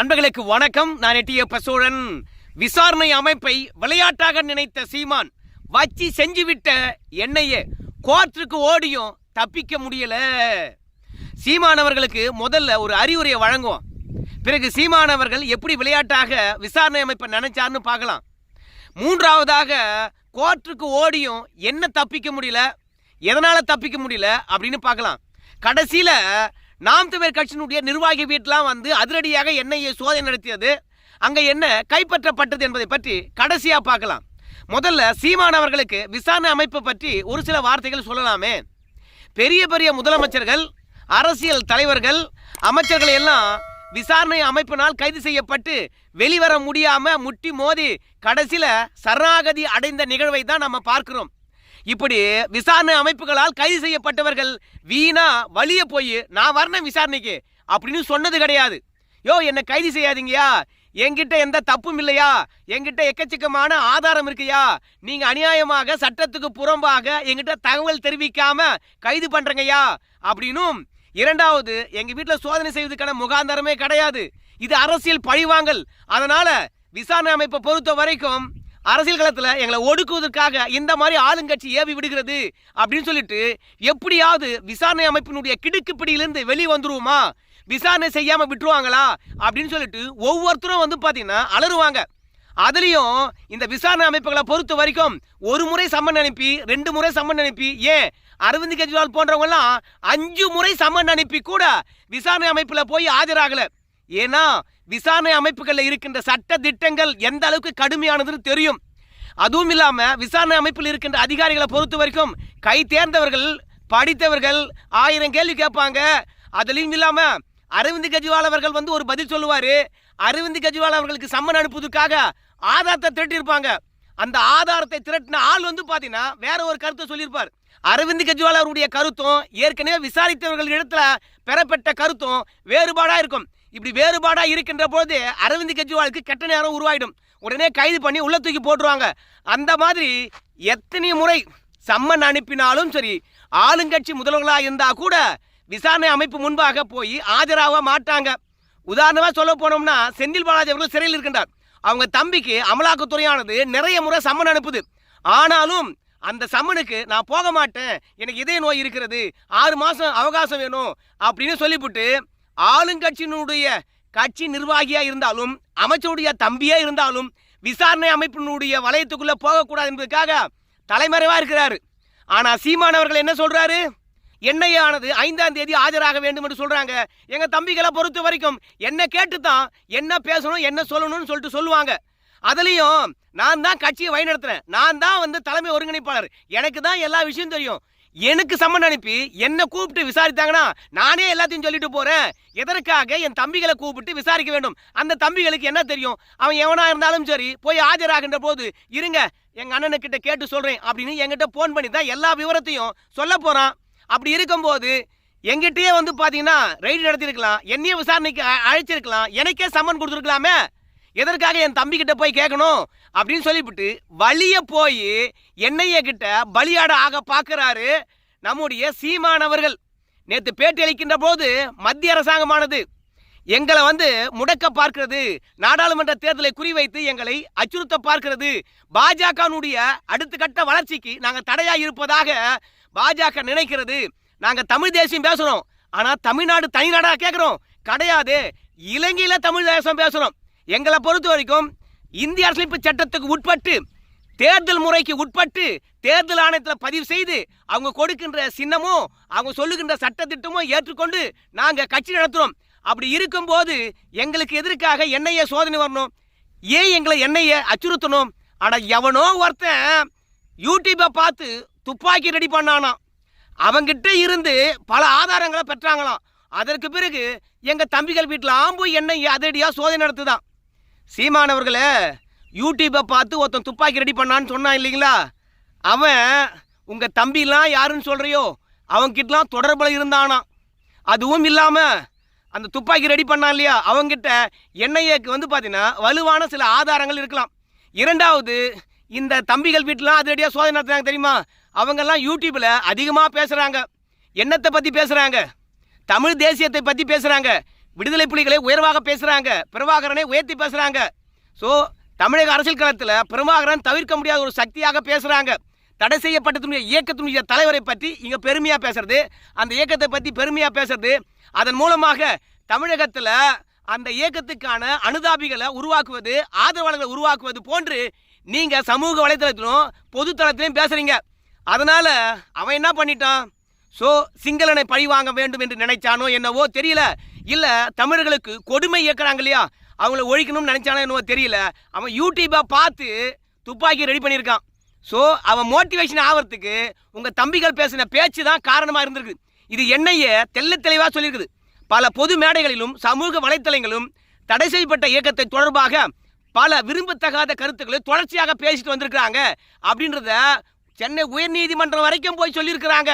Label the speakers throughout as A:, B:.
A: நண்பர்களுக்கு வணக்கம். நான் எட்டியப்ப சோழன் விசாரணை அமைப்பை விளையாட்டாக நினைத்த சீமான் வச்சு செஞ்சுவிட்ட என்னையே கோர்ட்டுக்கு ஓடியும் தப்பிக்க முடியல. சீமானவர்களுக்கு முதல்ல ஒரு அறிவுரையை வழங்குவோம். பிறகு சீமானவர்கள் எப்படி விளையாட்டாக விசாரணை அமைப்பை நினைச்சார்னு பார்க்கலாம். மூன்றாவதாக கோர்ட்டுக்கு ஓடியும் என்ன தப்பிக்க முடியல எதனால தப்பிக்க முடியல அப்படின்னு பார்க்கலாம். கடைசியில் நாம் தமிழர் கட்சியினுடைய நிர்வாகி வீட்டெலாம் வந்து அதிரடியாக என்ஐஏ சோதனை நடத்தியது. அங்கே என்ன கைப்பற்றப்பட்டது என்பதை பற்றி கடைசியாக பார்க்கலாம். முதல்ல சீமான் அவர்களுக்கு விசாரணை அமைப்பு பற்றி ஒரு சில வார்த்தைகள் சொல்லலாமே. பெரிய பெரிய முதலமைச்சர்கள் அரசியல் தலைவர்கள் அமைச்சர்கள் எல்லாம் விசாரணை அமைப்பினால் கைது செய்யப்பட்டு வெளிவர முடியாமல் முட்டி மோதி கடைசியில் சரணாகதி அடைந்த நிகழ்வை தான் நம்ம பார்க்கிறோம். இப்படி விசாரணை அமைப்புகளால் கைது செய்யப்பட்டவர்கள் வீணா வழிய போய் நான் வரணும் விசாரணைக்கு அப்படின்னு சொன்னது கிடையாது. யோ என்னை கைது செய்யாதீங்கயா? என்கிட்ட எந்த தப்பும் இல்லையா? என்கிட்ட எக்கச்சக்கமான ஆதாரம் இருக்குயா? நீங்க அநியாயமாக சட்டத்துக்கு புறம்பாக என்கிட்ட தகவல் தெரிவிக்காம கைது பண்றங்கய்யா? அப்படின்னும் இரண்டாவது எங்க வீட்டில் சோதனை செய்வதற்கான முகாந்தரமே கிடையாது. இது அரசியல் பழிவாங்கல். அதனால விசாரணை அமைப்பை பொறுத்த வரைக்கும் அரசியல் களத்தில் எங்களை ஒடுக்குவதற்காக இந்த மாதிரி ஆளுங்கட்சி ஏவி விடுகிறது அப்படின்னு சொல்லிட்டு எப்படியாவது விசாரணை அமைப்பினுடைய கிடுக்கு பிடியிலிருந்து வெளியே வந்துருவோமா? விசாரணை செய்யாமல் விட்டுருவாங்களா? அப்படின்னு சொல்லிட்டு ஒவ்வொருத்தரும் வந்து பார்த்தீங்கன்னா அலறுவாங்க. அதுலேயும் இந்த விசாரணை அமைப்புகளை பொறுத்த வரைக்கும் ஒரு முறை சம்மன் அனுப்பி ரெண்டு முறை சம்மன் அனுப்பி ஏன்? அரவிந்த் கெஜ்ரிவால் போன்றவங்கெல்லாம் அஞ்சு முறை சம்மன் அனுப்பி கூட விசாரணை அமைப்பில் போய் ஆஜராகலை. ஏன்னா விசாரணை அமைப்புகளில் இருக்கின்ற சட்ட திட்டங்கள் எந்த அளவுக்கு கடுமையானதுன்னு தெரியும். அதுவும் இல்லாம விசாரணை அமைப்பில் இருக்கின்ற அதிகாரிகளை பொறுத்த வரைக்கும் கை தேர்ந்தவர்கள் படித்தவர்கள் ஆயிரம் கேள்வி கேட்பாங்க. அதுலயும் இல்லாம அரவிந்த் கெஜ்ரிவால் அவர்கள் வந்து ஒரு பதில் சொல்லுவாரு. அரவிந்த் கெஜ்ரிவால் அவர்களுக்கு சம்மன் அனுப்புவதற்காக ஆதாரத்தை திரட்டியிருப்பாங்க. அந்த ஆதாரத்தை திரட்டின ஆள் வந்து பாத்தீங்கன்னா வேற ஒரு கருத்தை சொல்லியிருப்பார். அரவிந்த் கெஜ்ரிவால் அவருடைய கருத்தும் ஏற்கனவே விசாரித்தவர்கள் இடத்துல பெறப்பட்ட கருத்தும் வேறுபாடா இருக்கும். இப்படி வேறுபாடா இருக்கின்ற போது அரவிந்த் கெஜ்ரிவாலுக்கு கெட்ட நேரம் உருவாயிடும். உடனே கைது பண்ணி உள்ள தூக்கி போட்டுருவாங்க. அந்த மாதிரி எத்தனை முறை சம்மன் அனுப்பினாலும் சரி ஆளுங்கட்சி முதல்வர்களாக இருந்தா கூட விசாரணை அமைப்பு முன்பாக போய் ஆஜராக மாட்டாங்க. உதாரணமாக சொல்ல போனோம்னா செந்தில் பாலாஜி அவர்கள் சிறையில் இருக்கின்றார். அவங்க தம்பிக்கு அமலாக்கத்துறையானது நிறைய முறை சம்மன் அனுப்புது. ஆனாலும் அந்த சம்மனுக்கு நான் போக மாட்டேன். எனக்கு இதய நோய் இருக்கிறது. ஆறு மாதம் அவகாசம் வேணும் அப்படின்னு சொல்லிவிட்டு ஆளுங்கட்சியினுடைய கட்சி நிர்வாகியா இருந்தாலும் அமைச்சருடைய தம்பியா இருந்தாலும் விசாரணை அமைப்பினுடைய வளையத்துக்குள்ள போகக்கூடாது என்பதற்காக தலைமறைவா இருக்கிறாரு. ஆனா சீமான் அவர்கள் என்ன சொல்றாரு? என்னையானது ஐந்தாம் தேதி ஆஜராக வேண்டும் என்று சொல்றாங்க. எங்க தம்பிகளை பொறுத்த வரைக்கும் என்ன கேட்டு தான் என்ன பேசணும் என்ன சொல்லணும்னு சொல்லிட்டு சொல்லுவாங்க. அதுலயும் நான் தான் கட்சியை வழிநடத்துறேன். நான் தான் வந்து தலைமை ஒருங்கிணைப்பாளர். எனக்கு தான் எல்லா விஷயம் தெரியும். எனக்கு சம்மன் அனுப்பி என்ன கூப்பிட்டு விசாரித்தாங்கன்னா நானே எல்லாத்தையும் சொல்லிட்டு போறேன். எதற்காக என் தம்பிகளை கூப்பிட்டு விசாரிக்க வேண்டும்? அந்த தம்பிகளுக்கு என்ன தெரியும்? அவன் எவனா இருந்தாலும் சரி போய் ஆஜராகின்ற போது இருங்க எங்க அண்ணனுக்கிட்ட கேட்டு சொல்றேன் அப்படின்னு என்கிட்ட போன் பண்ணி தான் எல்லா விவரத்தையும் சொல்ல போறான். அப்படி இருக்கும்போது எங்கிட்டயே வந்து பாத்தீங்கன்னா ரைடு நடத்திருக்கலாம் என்னையே விசாரணைக்கு அழைச்சிருக்கலாம் எனக்கே சம்மன் கொடுத்துருக்கலாமே. எதற்காக என் தம்பி கிட்ட போய் கேட்கணும் அப்படின்னு சொல்லிவிட்டு வழிய போய் என்னைய கிட்ட பலியாட ஆக பார்க்குறாரு நம்முடைய சீமானவர்கள். நேற்று பேட்டி அளிக்கின்ற போது மத்திய அரசாங்கமானது எங்களை வந்து முடக்க பார்க்கிறது நாடாளுமன்ற தேர்தலை குறிவைத்து எங்களை அச்சுறுத்த பார்க்கிறது. பாஜகனுடைய அடுத்த கட்ட வளர்ச்சிக்கு நாங்கள் தடையா இருப்பதாக பாஜக நினைக்கிறது. நாங்கள் தமிழ் தேசியம் பேசுறோம். ஆனால் தமிழ்நாடு தனிநாடாக கேட்குறோம் கிடையாது. இலங்கையில் தமிழ் தேசம் பேசுகிறோம் எங்களை பொறுத்த வரைக்கும் இந்திய அரசியலமைப்பு சட்டத்துக்கு உட்பட்டு தேர்தல் முறைக்கு உட்பட்டு தேர்தல் ஆணையத்தில் பதிவு செய்து அவங்க கொடுக்கின்ற சின்னமும் அவங்க சொல்லுகின்ற சட்டத்திட்டமும் ஏற்றுக்கொண்டு நாங்கள் கட்சி நடத்துகிறோம் அப்படி இருக்கும்போது எங்களுக்கு எதற்காக என்னையே சோதனை வரணும்? ஏன் எங்களை எண்ணெயை அச்சுறுத்தணும்? ஆனால் எவனோ ஒருத்தன் யூடியூப்பை பார்த்து துப்பாக்கி ரெடி பண்ணானாம். அவங்கிட்ட இருந்து பல ஆதாரங்களை பெற்றாங்களாம். அதற்கு பிறகு எங்கள் தம்பிகள் வீட்டில் ஆம்பு எண்ணெய் அதிரடியாக சோதனை நடத்துதான் சீமானவர்களே யூடியூப்பை பார்த்து ஒருத்தன் துப்பாக்கி ரெடி பண்ணான்னு சொன்னான் இல்லைங்களா? அவன் உங்கள் தம்பிலாம் யாருன்னு சொல்கிறியோ அவன்கிட்டலாம் தொடர்பில் இருந்தானாம். அதுவும் இல்லாமல் அந்த துப்பாக்கி ரெடி பண்ணான் இல்லையா அவங்கிட்ட என்ஐஏக்கு வந்து பார்த்தீங்கன்னா வலுவான சில ஆதாரங்கள் இருக்கலாம். இரண்டாவது இந்த தம்பிகள் வீட்டிலாம் அதிரடியாக சோதனை நடத்துறாங்க தெரியுமா? அவங்கெல்லாம் யூடியூப்பில் அதிகமாக பேசுகிறாங்க என்னத்தை பற்றி பேசுகிறாங்க தமிழ் தேசியத்தை பற்றி பேசுகிறாங்க விடுதலை புலிகளை உயர்வாக பேசுகிறாங்க பிரபாகரனை உயர்த்தி பேசுகிறாங்க ஸோ தமிழக அரசியல் களத்தில் பிரபாகரன் தவிர்க்க முடியாத ஒரு சக்தியாக பேசுகிறாங்க தடை செய்யப்பட்டதுடைய இயக்கத்தினுடைய தலைவரை பற்றி இங்கே பெருமையாக பேசுறது அந்த இயக்கத்தை பற்றி பெருமையாக பேசுறது அதன் மூலமாக தமிழகத்தில் அந்த இயக்கத்துக்கான அனுதாபிகளை உருவாக்குவது ஆதரவாளர்களை உருவாக்குவது போன்று நீங்கள் சமூக வலைத்தளத்திலும் பொதுத்தளத்திலையும் பேசுகிறீங்க அதனால் அவன் என்ன பண்ணிட்டான்? ஸோ சிங்களனை பழி வாங்க வேண்டும் என்று நினைச்சானோ என்னவோ தெரியல. இல்லை தமிழர்களுக்கு கொடுமை இயக்குறாங்க இல்லையா? அவங்கள ஒழிக்கணும்னு நினைச்சானோ என்னவோ தெரியல. அவன் யூடியூப்பை பார்த்து துப்பாக்கி ரெடி பண்ணியிருக்கான். ஸோ அவன் மோட்டிவேஷன் ஆகிறதுக்கு உங்கள் தம்பிகள் பேசின பேச்சு தான் காரணமாக இருந்திருக்கு. இது என்னையே தெள்ள தெளிவாக சொல்லியிருக்குது பல பொது மேடைகளிலும் சமூக வலைத்தளங்களும் தடை செய்யப்பட்ட இயக்கத்தை தொடர்பாக பல விரும்பத்தகாத கருத்துக்களை தொடர்ச்சியாக பேசிட்டு வந்திருக்கிறாங்க. அப்படின்றத சென்னை உயர்நீதிமன்றம் வரைக்கும் போய் சொல்லியிருக்கிறாங்க.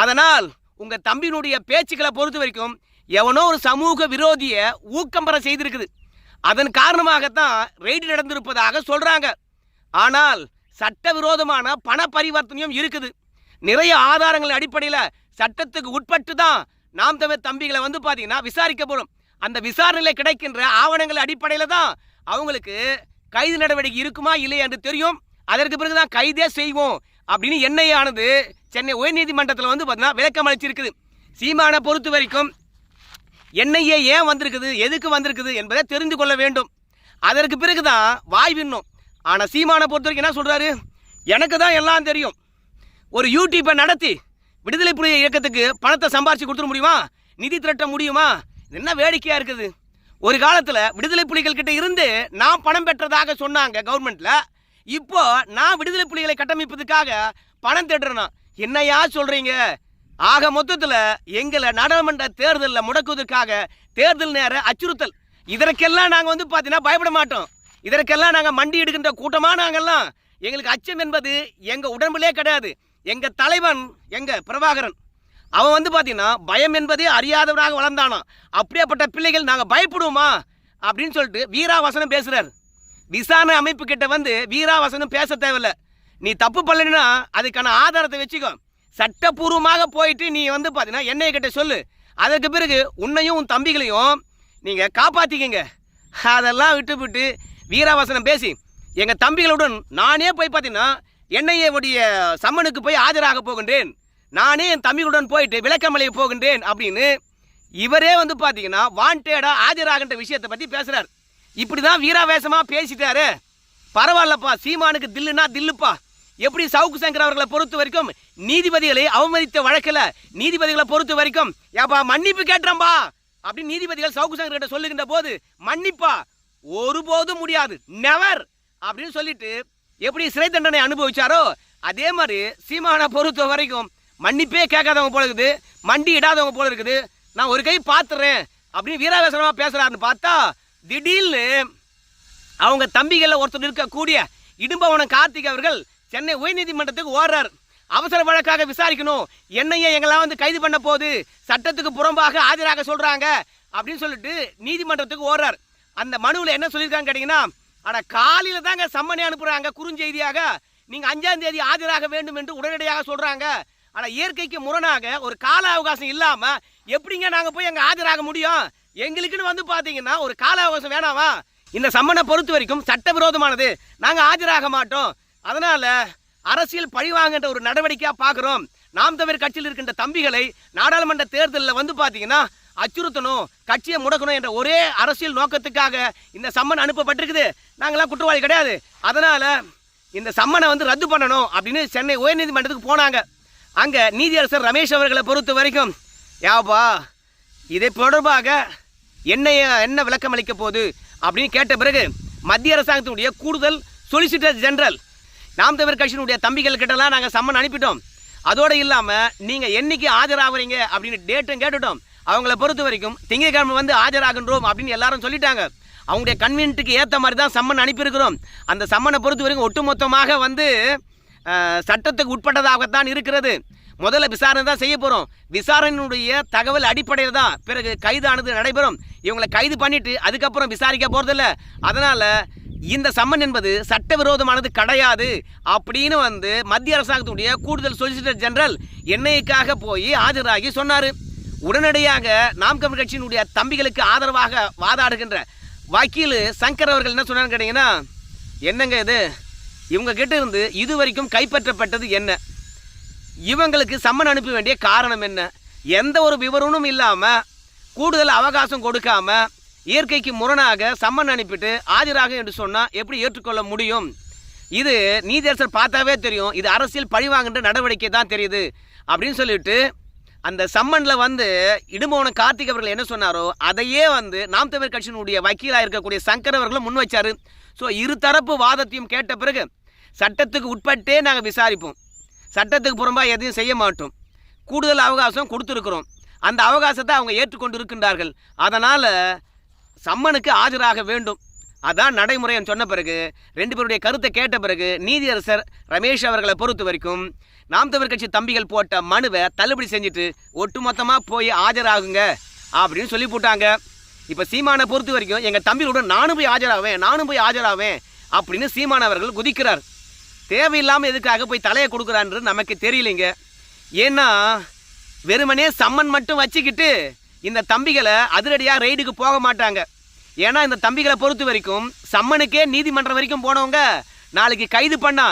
A: அதனால் உங்கள் தம்பியினுடைய பேச்சுக்களை பொறுத்த வரைக்கும் எவனோ ஒரு சமூக விரோதியை ஊக்கம் பெற செய்திருக்குது. அதன் காரணமாகத்தான் ரெய்டு நடந்திருப்பதாக சொல்கிறாங்க ஆனால் சட்டவிரோதமான பண பரிவர்த்தனையும் இருக்குது. நிறைய ஆதாரங்கள் அடிப்படையில் சட்டத்துக்கு உட்பட்டு தான் நாம் தமிழ் தம்பிகளை வந்து பார்த்தீங்கன்னா விசாரிக்கப்படும் அந்த விசாரணையில் கிடைக்கின்ற ஆவணங்கள் அடிப்படையில் தான் அவங்களுக்கு கைது நடவடிக்கை இருக்குமா இல்லையா என்று தெரியும். அதற்கு பிறகு தான் கைதே செய்வோம் அப்படின்னு என்ஐஏ ஆனது சென்னை உயர்நீதிமன்றத்தில் வந்து பார்த்தீங்கன்னா விளக்கம் அளிச்சிருக்குது. சீமானை பொறுத்த வரைக்கும் என்ஐஏ ஏன் வந்திருக்குது எதுக்கு வந்திருக்குது என்பதை தெரிந்து கொள்ள வேண்டும். அதற்கு பிறகு தான் வாய் விண்ணும். ஆனால் சீமானை பொறுத்த வரைக்கும் என்ன சொல்கிறாரு எனக்கு தான் எல்லாம் தெரியும். ஒரு யூடியூப்பை நடத்தி விடுதலை புலி இயக்கத்துக்கு பணத்தை சம்பாரிச்சு கொடுத்துட முடியுமா? நிதி திரட்ட முடியுமா? இது என்ன வேடிக்கையாக இருக்குது? ஒரு காலத்தில் விடுதலை புலிகள் கிட்ட இருந்து நான் பணம் பெற்றதாக சொன்னாங்க கவர்மெண்ட்டில் இப்போ நான் விடுதலை புலிகளை கட்டமைப்பதுக்காக பணம் தேடுறேன்னா என்னையா சொல்றீங்க? ஆக மொத்தத்தில் எங்களை நாடாளுமன்ற தேர்தலில் முடக்குவதற்காக தேர்தல் நேர அச்சுறுத்தல். இதற்கெல்லாம் நாங்கள் வந்து பார்த்தீங்கன்னா பயப்பட மாட்டோம். இதற்கெல்லாம் நாங்கள் மண்டி எடுக்கின்ற கூட்டமாக நாங்கள்லாம் எங்களுக்கு அச்சம் என்பது எங்கள் உடம்புலே கிடையாது. எங்கள் தலைவன் எங்கள் பிரபாகரன். அவன் வந்து பார்த்தீங்கன்னா பயம் என்பதே அறியாதவராக வளர்ந்தானாம். அப்படியேப்பட்ட பிள்ளைகள் நாங்கள் பயப்படுவோமா? அப்படின்னு சொல்லிட்டு வீராவசனம் பேசுகிறார் விசாரணை அமைப்பு கிட்ட வந்து வீராவசனம் பேச தேவையில்ல. நீ தப்பு பண்ணலைன்னா அதுக்கான ஆதாரத்தை வச்சுக்கோ. சட்டப்பூர்வமாக போயிட்டு நீ வந்து பார்த்தீங்கன்னா என்னைய கிட்ட சொல்லு. அதற்கு பிறகு உன்னையும் உன் தம்பிகளையும் நீங்கள் காப்பாற்றிக்கங்க அதெல்லாம் விட்டுவிட்டு வீராவசனம் பேசி எங்கள் தம்பிகளுடன் நானே போய் பார்த்தீங்கன்னா என்னையுடைய சம்மனுக்கு போய் ஆஜராக போகின்றேன். நானே என் தம்பிகளுடன் போயிட்டு விளக்கமலையை போகின்றேன் அப்படின்னு இவரே வந்து பார்த்தீங்கன்னா வாண்டேடா ஆஜராகின்ற விஷயத்தை பற்றி பேசுகிறார் இப்படி தான் வீராவேசமாக பேசிட்டாரு. பரவாயில்லப்பா சீமானுக்கு தில்லுன்னா தில்லுப்பா. எப்படி சவுக்கு சங்கர் அவர்களை பொறுத்த வரைக்கும் நீதிபதிகளை அவமதித்த வழக்கில் நீதிபதிகளை பொறுத்த வரைக்கும் ஏப்பா மன்னிப்பு கேட்டுறம்பா அப்படின்னு நீதிபதிகள் சவுக்கு சங்கர் கிட்ட சொல்லுகின்ற போது மன்னிப்பா ஒருபோதும் முடியாது நெவர் அப்படின்னு சொல்லிட்டு எப்படி சிறை தண்டனை அனுபவிச்சாரோ அதே மாதிரி சீமானை பொறுத்த வரைக்கும் மன்னிப்பே கேட்காதவங்க போல இருக்குது மண்டி இடாதவங்க போல இருக்குது நான் ஒரு கை பார்த்துறேன் அப்படின்னு வீராவேசனமாக பேசுகிறாருன்னு பார்த்தா திடீர்னு அவங்க தம்பிகளில் ஒருத்தர் இருக்கக்கூடிய இடும்பவனம் கார்த்திக் அவர்கள் சென்னை உயர்நீதிமன்றத்துக்கு ஓடுறார் அவசர வழக்காக விசாரிக்கணும். என்னையே எங்கெல்லாம் வந்து கைது பண்ண போகுது சட்டத்துக்கு புறம்பாக ஆஜராக சொல்கிறாங்க அப்படின்னு சொல்லிட்டு நீதிமன்றத்துக்கு ஓடுறார் அந்த மனுவில் என்ன சொல்லியிருக்காங்க கேட்டிங்கன்னா ஆனால் காலையில் தாங்க சம்மனை அனுப்புகிறாங்க குறுஞ்செய்தியாக. நீங்கள் அஞ்சாம் தேதி ஆஜராக வேண்டும் என்று உடனடியாக சொல்கிறாங்க ஆனால் இயற்கைக்கு முரணாக ஒரு கால அவகாசம் இல்லாமல் எப்படிங்க நாங்கள் போய் அங்கே ஆஜராக முடியும்? எங்களுக்குன்னு வந்து பார்த்தீங்கன்னா ஒரு கால அவகாசம் வேணாமா? இந்த சம்மனை பொறுத்த வரைக்கும் சட்டவிரோதமானது. நாங்கள் ஆஜராக மாட்டோம். அதனால் அரசியல் பழிவாங்கன்ற ஒரு நடவடிக்கையாக பார்க்குறோம். நாம் தமிழ் கட்சியில் இருக்கின்ற தம்பிகளை நாடாளுமன்ற தேர்தலில் வந்து பார்த்தீங்கன்னா அச்சுறுத்தணும் கட்சியை முடக்கணும் என்ற ஒரே அரசியல் நோக்கத்துக்காக இந்த சம்மன் அனுப்பப்பட்டிருக்குது. நாங்களாம் குற்றவாளி கிடையாது. அதனால் இந்த சம்மனை வந்து ரத்து பண்ணணும் அப்படின்னு சென்னை உயர்நீதிமன்றத்துக்கு போனாங்க. அங்கே நீதியரசர் ரமேஷ் அவர்களை பொறுத்த வரைக்கும் யாப்பா இதை தொடர்பாக என்ன என்ன விளக்கம் அளிக்க போகுது அப்படின்னு கேட்ட பிறகு மத்திய அரசாங்கத்தினுடைய கூடுதல் சொலிசிட்டர் ஜெனரல் நாம் தமிழர் கட்சியினுடைய தம்பிகள் கிட்டலாம் நாங்கள் சம்மன் அனுப்பிட்டோம். அதோடு இல்லாமல் நீங்கள் என்னைக்கு ஆஜராகிறீங்க அப்படின்னு டேட்டும் கேட்டுட்டோம். அவங்கள பொறுத்த வரைக்கும் திங்கட்கிழமை வந்து ஆஜராகின்றோம் அப்படின்னு எல்லாரும் சொல்லிட்டாங்க. அவங்களுடைய கன்வீனியன்ட்டுக்கு ஏற்ற மாதிரி தான் சம்மன் அனுப்பியிருக்கிறோம். அந்த சம்மனை பொறுத்த வரைக்கும் ஒட்டுமொத்தமாக வந்து சட்டத்துக்கு உட்பட்டதாகத்தான் இருக்கிறது. முதல்ல விசாரணை தான் செய்ய போகிறோம் விசாரணையினுடைய தகவல் அடிப்படையில் தான் பிறகு கைதானது நடைபெறும். இவங்களை கைது பண்ணிவிட்டு அதுக்கப்புறம் விசாரிக்க போகிறதில்ல அதனால் இந்த சம்மன் என்பது சட்டவிரோதமானது கிடையாது அப்படின்னு வந்து மத்திய அரசாங்கத்துடைய கூடுதல் சொலிசிட்டர் ஜெனரல் என்ஐக்காக போய் ஆஜராகி சொன்னார். உடனடியாக நாம் தமிழ் கட்சியினுடைய தம்பிகளுக்கு ஆதரவாக வாதாடுகின்ற வக்கீல் சங்கர் அவர்கள் என்ன சொன்னான்னு கேட்டிங்கன்னா என்னங்க இது? இவங்க கிட்ட இருந்து இது வரைக்கும் கைப்பற்றப்பட்டது என்ன? இவங்களுக்கு சம்மன் அனுப்ப வேண்டிய காரணம் என்ன? எந்த ஒரு விவரமும் இல்லாமல் கூடுதல் அவகாசம் கொடுக்காமல் இயற்கைக்கு முரணாக சம்மன் அனுப்பிட்டு ஆஜராக என்று சொன்னால் எப்படி ஏற்றுக்கொள்ள முடியும்? இது நீதியரசர் பார்த்தாவே தெரியும். இது அரசியல் பழிவாங்கின்ற நடவடிக்கை தான் தெரியுது. அப்படின்னு சொல்லிட்டு அந்த சம்மனில் வந்து இடுமோன கார்த்திக் அவர்கள் என்ன சொன்னாரோ அதையே வந்து நாம் தமிழ் கட்சியினுடைய வக்கீலாக இருக்கக்கூடிய சங்கர் அவர்களும் முன் வச்சார். ஸோ இரு தரப்பு வாதத்தையும் கேட்ட பிறகு சட்டத்துக்கு உட்பட்டே நாங்கள் விசாரிப்போம். சட்டத்துக்கு புறம்பாக எதையும் செய்ய மாட்டோம். கூடுதல் அவகாசம் கொடுத்துருக்குறோம். அந்த அவகாசத்தை அவங்க ஏற்றுக்கொண்டு இருக்கின்றார்கள் அதனால் சம்மனுக்கு ஆஜராக வேண்டும். அதான் நடைமுறைன்னு சொன்ன பிறகு ரெண்டு பேருடைய கருத்தை கேட்ட பிறகு நீதியரசர் ரமேஷ் அவர்களை பொறுத்த வரைக்கும் நாம் தமிழ் கட்சி தம்பிகள் போட்ட மனுவை தள்ளுபடி செஞ்சுட்டு ஒட்டுமொத்தமாக போய் ஆஜராகுங்க அப்படின்னு சொல்லி போட்டாங்க. இப்போ சீமானை பொறுத்த வரைக்கும் எங்கள் தம்பியோட நானும் போய் ஆஜராவேன் நானும் போய் ஆஜராவேன் அப்படின்னு சீமான் அவர்கள் குதிக்கிறார். தேவையில்லாமல் எதுக்காக போய் தலையை கொடுக்குறான்றது நமக்கு தெரியலைங்க. ஏன்னா வெறுமனே சம்மன் மட்டும் வச்சுக்கிட்டு இந்த தம்பிகளை அதிரடியாக ரைடுக்கு போக மாட்டாங்க. ஏன்னா இந்த தம்பிகளை பொறுத்த வரைக்கும் சம்மனுக்கே நீதிமன்றம் வரைக்கும் போனவங்க நாளைக்கு கைது பண்ணா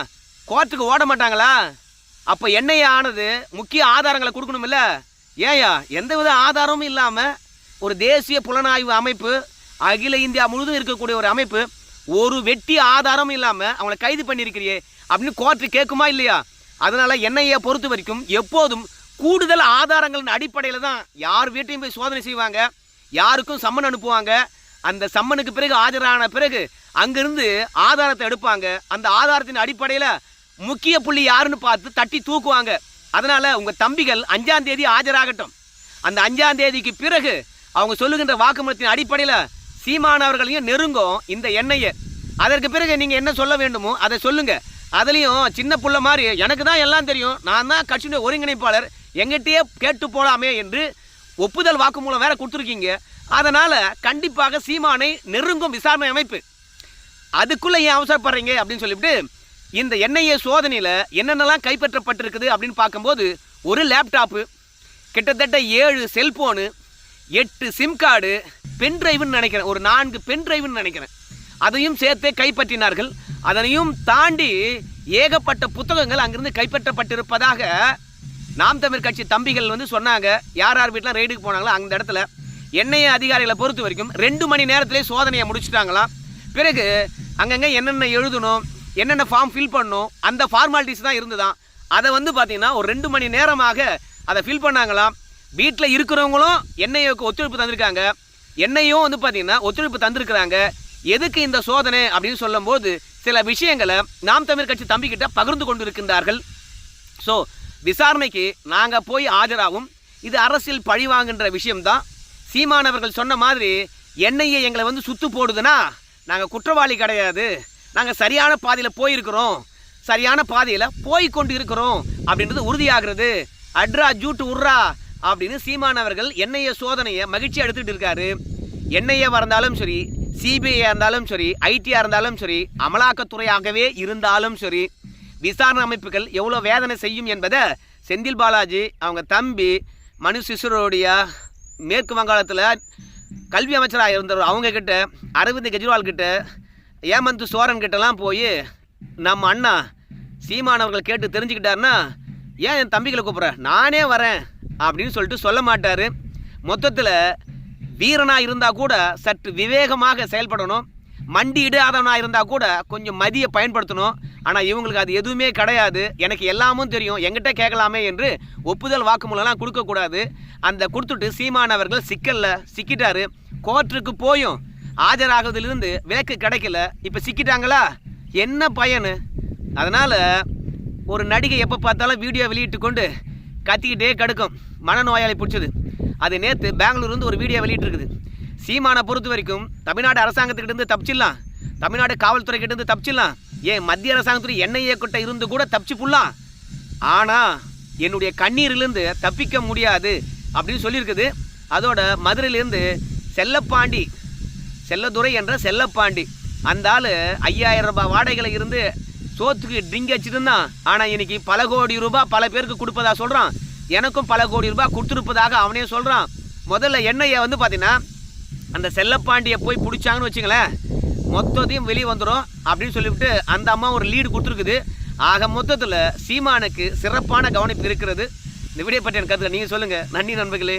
A: கோர்ட்டுக்கு ஓட மாட்டாங்களா? அப்போ என்னையா ஆனது முக்கிய ஆதாரங்களை கொடுக்கணுமில்ல? ஏயா எந்தவித ஆதாரமும் இல்லாமல் ஒரு தேசிய புலனாய்வு அமைப்பு அகில இந்தியா முழுதும் இருக்கக்கூடிய ஒரு அமைப்பு ஒரு வெட்டி ஆதாரமும் இல்லாமல் அவங்களை கைது பண்ணியிருக்கிறியே அப்படின்னு கோர்ட்டு கேட்குமா இல்லையா? அதனால் என்னையை பொறுத்த வரைக்கும் எப்போதும் கூடுதல் ஆதாரங்களின் அடிப்படையில் தான் யார் வீட்டையும் போய் சோதனை செய்வாங்க யாருக்கும் சம்மன் அனுப்புவாங்க. அந்த சம்மனுக்கு பிறகு ஆஜரான பிறகு அங்கிருந்து ஆதாரத்தை எடுப்பாங்க. அந்த ஆதாரத்தின் அடிப்படையில் முக்கிய புள்ளி யாருன்னு பார்த்து தட்டி தூக்குவாங்க. அதனால் உங்கள் தம்பிகள் அஞ்சாம் தேதி ஆஜராகட்டும். அந்த அஞ்சாம் தேதிக்கு பிறகு அவங்க சொல்லுகின்ற வாக்குமூலத்தின் அடிப்படையில் சீமானவர்களையும் நெருங்கும் இந்த எண்ணெயை. அதற்கு பிறகு நீங்கள் என்ன சொல்ல வேண்டுமோ அதை சொல்லுங்கள் அதுலேயும் சின்ன புள்ள மாதிரி எனக்கு தான் எல்லாம் தெரியும். நான் தான் கட்சியினுடைய ஒருங்கிணைப்பாளர். எங்கிட்டயே கேட்டு போகலாமே என்று ஒப்புதல் வாக்குமூலம் வேற கொடுத்துருக்கீங்க. அதனால் கண்டிப்பாக சீமானை நெருங்கும் விசாரணை அமைப்பு. அதுக்குள்ளே ஏன் அவசரப்படுறீங்க அப்படின்னு சொல்லிவிட்டு இந்த என்ஐஏ சோதனையில் என்னென்னலாம் கைப்பற்றப்பட்டிருக்குது அப்படின்னு பார்க்கும்போது ஒரு லேப்டாப்பு கிட்டத்தட்ட ஏழு செல்போனு எட்டு சிம் கார்டு பென் டிரைவ்னு நினைக்கிறேன். ஒரு நான்கு பென் டிரைவ்னு நினைக்கிறேன். அதையும் சேர்த்தே கைப்பற்றினார்கள். அதனையும் தாண்டி ஏகப்பட்ட புத்தகங்கள் அங்கிருந்து கைப்பற்றப்பட்டிருப்பதாக நாம் தமிழ் கட்சி தம்பிகள் வந்து சொன்னாங்க யார் யார் வீட்டில் ரெய்டுக்கு போனாங்களோ அந்த இடத்துல என்ஐஏ அதிகாரிகளை பொறுத்த வரைக்கும் ரெண்டு மணி நேரத்திலே சோதனையை முடிச்சிட்டாங்களாம். பிறகு அங்கங்கே என்னென்ன எழுதணும் என்னென்ன ஃபார்ம் ஃபில் பண்ணணும் அந்த ஃபார்மாலிட்டிஸ் தான் இருந்துதான் அதை வந்து பார்த்தீங்கன்னா ஒரு ரெண்டு மணி நேரமாக அதை ஃபில் பண்ணாங்களாம். வீட்டில் இருக்கிறவங்களும் என்ஐஏக்கு ஒத்துழைப்பு தந்திருக்காங்க. என்ஐயும் வந்து பார்த்தீங்கன்னா ஒத்துழைப்பு தந்திருக்கிறாங்க. எதுக்கு இந்த சோதனை அப்படின்னு சொல்லும்போது சில விஷயங்களை நாம் தமிழ் கட்சி தம்பிக்கிட்ட பகிர்ந்து கொண்டு இருக்கின்றார்கள் ஸோ விசாரணைக்கு நாங்கள் போய் ஆஜராகும். இது அரசியல் பழிவாங்குன்ற விஷயம்தான். சீமானவர்கள் சொன்ன மாதிரி என்ஐஏ எங்களை வந்து சுத்து போடுதுன்னா நாங்கள் குற்றவாளி கிடையாது. நாங்கள் சரியான பாதையில் போயிருக்கிறோம். சரியான பாதையில் போய் கொண்டு இருக்கிறோம் அப்படின்றது உறுதியாகிறது. அட்ரா ஜூட்டு உர்ரா அப்படின்னு சீமானவர்கள் என்ஐஏ சோதனையை மகிழ்ச்சி எடுத்துக்கிட்டு இருக்காரு. என்ஐஏவாக இருந்தாலும் சரி சிபிஐயாக இருந்தாலும் சரி ஐடியாக இருந்தாலும் சரி அமலாக்கத்துறையாகவே இருந்தாலும் சரி விசாரணை அமைப்புகள் எவ்வளோ வேதனை செய்யும் என்பதை செந்தில் பாலாஜி அவங்க தம்பி மனு சிசுரோடியா மேற்கு வங்காளத்தில் கல்வி அமைச்சராக இருந்தவர் அவங்கக்கிட்ட அரவிந்த் கெஜ்ரிவால் கிட்ட ஏமந்த் சோரன் கிட்டலாம் போய் நம்ம அண்ணா சீமானவர்கள் கேட்டு தெரிஞ்சுக்கிட்டாருன்னா ஏன் என் தம்பிகளை கூப்பிட்ற? நானே வரேன். அப்படின்னு சொல்லிட்டு சொல்ல மாட்டார். மொத்தத்தில் வீரனாக இருந்தால் கூட சற்று விவேகமாக செயல்படணும். மண்டி இடாதவனாக இருந்தால் கூட கொஞ்சம் மதியை பயன்படுத்தணும். ஆனால் இவங்களுக்கு அது எதுவுமே கிடையாது. எனக்கு எல்லாமும் தெரியும். எங்கிட்ட கேட்கலாமே என்று ஒப்புதல் வாக்குமூலம்லாம் கொடுக்கக்கூடாது அந்த கொடுத்துட்டு சீமானவர்கள் சிக்கலில் சிக்கிட்டாரு. கோர்ட்டுக்கு போயும். ஆஜராகிறதுலேருந்து விலக்கு கிடைக்கல. இப்போ சிக்கிட்டாங்களா? என்ன பயனு? அதனால் ஒரு நடிகை எப்போ பார்த்தாலும் வீடியோ வெளியிட்டு கொண்டு கத்திக்கிட்டே கடுக்கும். மனநோயாளி பிடிச்சது. அது நேற்று பெங்களூர்லேருந்து ஒரு வீடியோ வெளியிட்டிருக்குது. சீமானை பொறுத்த வரைக்கும் தமிழ்நாடு அரசாங்கத்துக்கிட்டேருந்து தப்பிச்சிடலாம். தமிழ்நாடு காவல்துறைக்கிட்டேருந்து தப்பிச்சிடலாம். ஏன் மத்திய அரசாங்கத்துறை எண்ணெய் கிட்ட இருந்து கூட தப்பிச்சு புடலாம் ஆனால் என்னுடைய கண்ணீரிலிருந்து தப்பிக்க முடியாது அப்படின்னு சொல்லியிருக்குது. அதோட மதுரையிலேருந்து செல்லப்பாண்டி செல்லதுரை என்ற செல்லப்பாண்டி. அந்த ஆள் ஐயாயிரம் ரூபாய் வாடகையில் இருந்து சோத்துக்கு ட்ரிங்க் வச்சுருந்தான் ஆனால் இன்னைக்கு பல கோடி ரூபாய் பல பேருக்கு கொடுப்பதா சொல்கிறான் எனக்கும் பல கோடி ரூபாய் கொடுத்துருப்பதாக அவனே சொல்கிறான் முதல்ல எண்ணெயை வந்து பார்த்தீங்கன்னா அந்த செல்லப்பாண்டியை போய் பிடிச்சாங்கன்னு வச்சுங்களேன். மொத்தத்தையும் வெளியே வந்துடும் அப்படின்னு சொல்லிவிட்டு அந்த அம்மா ஒரு லீடு கொடுத்துருக்குது. ஆக மொத்தத்தில் சீமானுக்கு சிறப்பான கவனிப்பு இருக்கிறது. இந்த வீடியோ பற்றி எனக்கு நீங்கள் சொல்லுங்கள் நன்றி நண்பர்களே.